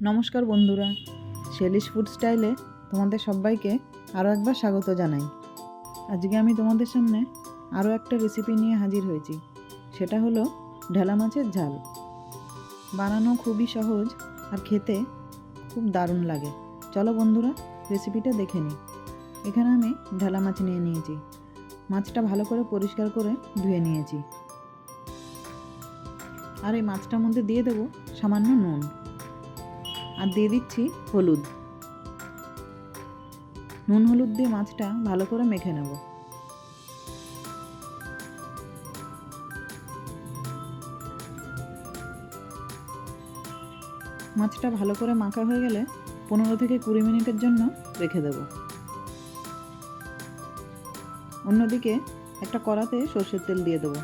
নমস্কার বন্ধুরা শেলিশ ফুড স্টাইলে তোমাদের সবাইকে আরও একবার স্বাগত জানাই। আজকে আমি তোমাদের সামনে আরও একটা রেসিপি নিয়ে হাজির হয়েছি, সেটা হলো ঢেলা মাছের ঝাল। বানানো খুবই সহজ আর খেতে খুব দারুণ লাগে। চলো বন্ধুরা রেসিপিটা দেখে নিই। এখানে আমি ঢেলা মাছ নিয়ে নিয়েছি। মাছটা ভালো করে পরিষ্কার করে ধুয়ে নিয়েছি। আর এই মাছটার মধ্যে দিয়ে দেবো সামান্য নুন। আর দিয়ে দিচ্ছি হলুদ। নুন হলুদ দিয়ে মাছটা ভালো করে মেখে নেব। মাছটা ভালো করে মাখা হয়ে গেলে পনেরো থেকে কুড়ি মিনিটের জন্য রেখে দেব। অন্যদিকে একটা কড়াতে সর্ষের তেল দিয়ে দেবো।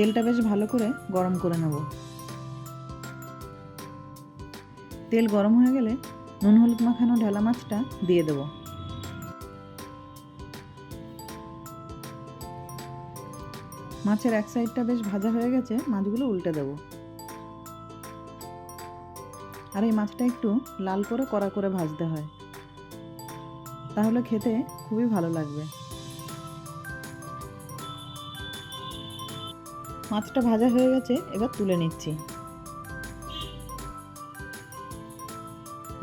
তেলটা বেশ ভালো করে গরম করে নেব। তেল গরম হয়ে গেলে নুন হলুদ মাখানো ঢালা মাছটা দিয়ে দেব। মাছের এক সাইডটা বেশ ভাজা হয়ে গেছে, মাছগুলো উল্টে দেব। আর এই মাছটা একটু লাল করে কড়া করে ভাজতে হয়। তাহলে খেতে খুবই ভালো লাগবে। মাছটা ভাজা হয়ে গেছে, এবার তুলে নিচ্ছি।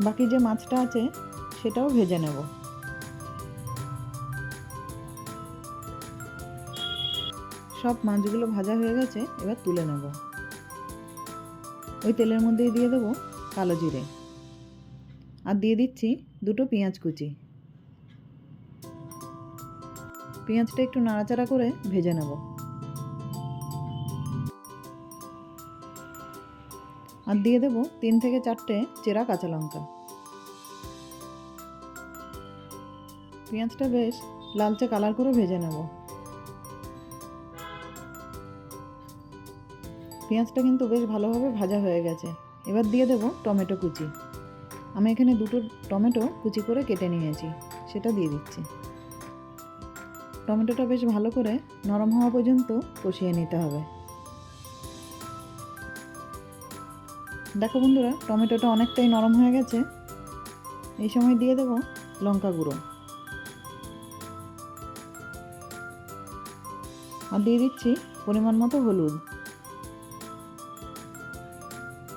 বাকি যে মাছটা আছে, সেটাও ভেজে নেব। সব মাছগুলো ভাজা হয়ে গেছে, এবার তুলে নেব। ওই তেলের মধ্যেই দিয়ে দেবো কালো জিরে। আর দিয়ে দিচ্ছি দুটো পেঁয়াজ কুচি। পেঁয়াজটা একটু নাড়াচাড়া করে ভেজে নেব। আর দিয়ে দেবো তিন থেকে চারটে চেরা কাঁচা লঙ্কা। পেঁয়াজটা বেশ লালচে কালার করে ভেজে নেব। পেঁয়াজটা কিন্তু বেশ ভালোভাবে ভাজা হয়ে গেছে। এবার দিয়ে দেব টমেটো কুচি। আমি এখানে দুটো টমেটো কুচি করে কেটে নিয়েছি, সেটা দিয়ে দিচ্ছি। টমেটোটা বেশ ভালো করে নরম হওয়া পর্যন্ত কষিয়ে নিতে হবে। দেখো বন্ধুরা, টমেটোটা অনেকটাই নরম হয়ে গেছে। এই সময় দিয়ে দেবো লঙ্কা গুঁড়ো। আর দিয়ে দিচ্ছি পরিমাণ মতো হলুদ।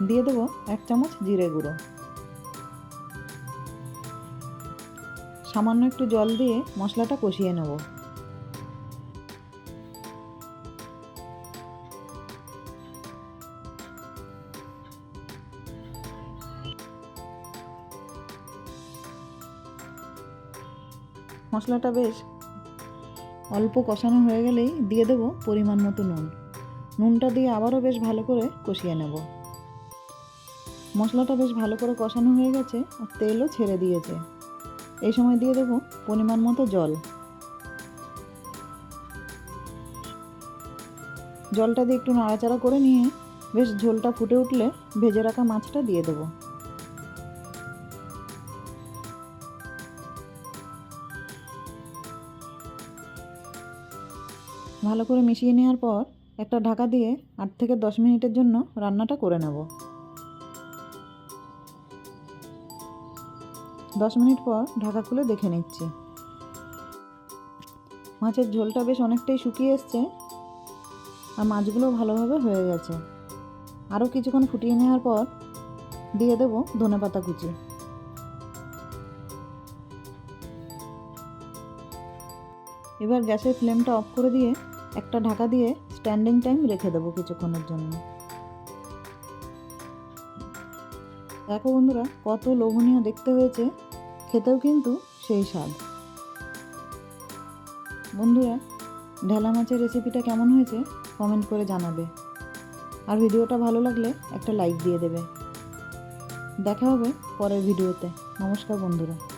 দিয়ে দেবো এক চামচ জিরে গুঁড়ো। সামান্য একটু জল দিয়ে মশলাটা কষিয়ে নেব। মশলাটা বেশ অল্প কষানো হয়ে গেলেই দিয়ে দেবো পরিমাণ মতো নুন। নুনটা দিয়ে আবারও বেশ ভালো করে কষিয়ে নেব। মশলাটা বেশ ভালো করে কষানো হয়ে গেছে আর তেলও ছেড়ে দিয়েছে। এই সময় দিয়ে দেবো পরিমাণ মতো জল। জলটা দিয়ে একটু নাড়াচাড়া করে নিয়ে বেশ ঝোলটা ফুটে উঠলে ভেজে রাখা মাছটা দিয়ে দেবো। ভালো করে মিশিয়ে নেওয়ার পর একটা ঢাকা দিয়ে আট থেকে দশ মিনিটের জন্য রান্নাটা করে নেব। দশ মিনিট পর ঢাকা খুলে দেখে নিচ্ছি। মাছের ঝোলটা বেশ অনেকটাই শুকিয়ে এসছে আর মাছগুলো ভালোভাবে হয়ে গেছে। আরও কিছুক্ষণ ফুটিয়ে নেওয়ার পর দিয়ে দেবো ধনে পাতা কুচি। এবার গ্যাসের ফ্লেমটা অফ করে দিয়ে একটা ঢাকা দিয়ে স্ট্যান্ডিং টাইম রেখে দেবো কিছুক্ষণের জন্য। দেখো বন্ধুরা, কত লোভনীয় দেখতে হয়েছে, খেতেও কিন্তু সেই স্বাদ। বন্ধুরা, ঢেলা মাছের রেসিপিটা কেমন হয়েছে কমেন্ট করে জানাবে। আর ভিডিওটা ভালো লাগলে একটা লাইক দিয়ে দেবে। দেখা হবে পরের ভিডিওতে। নমস্কার বন্ধুরা।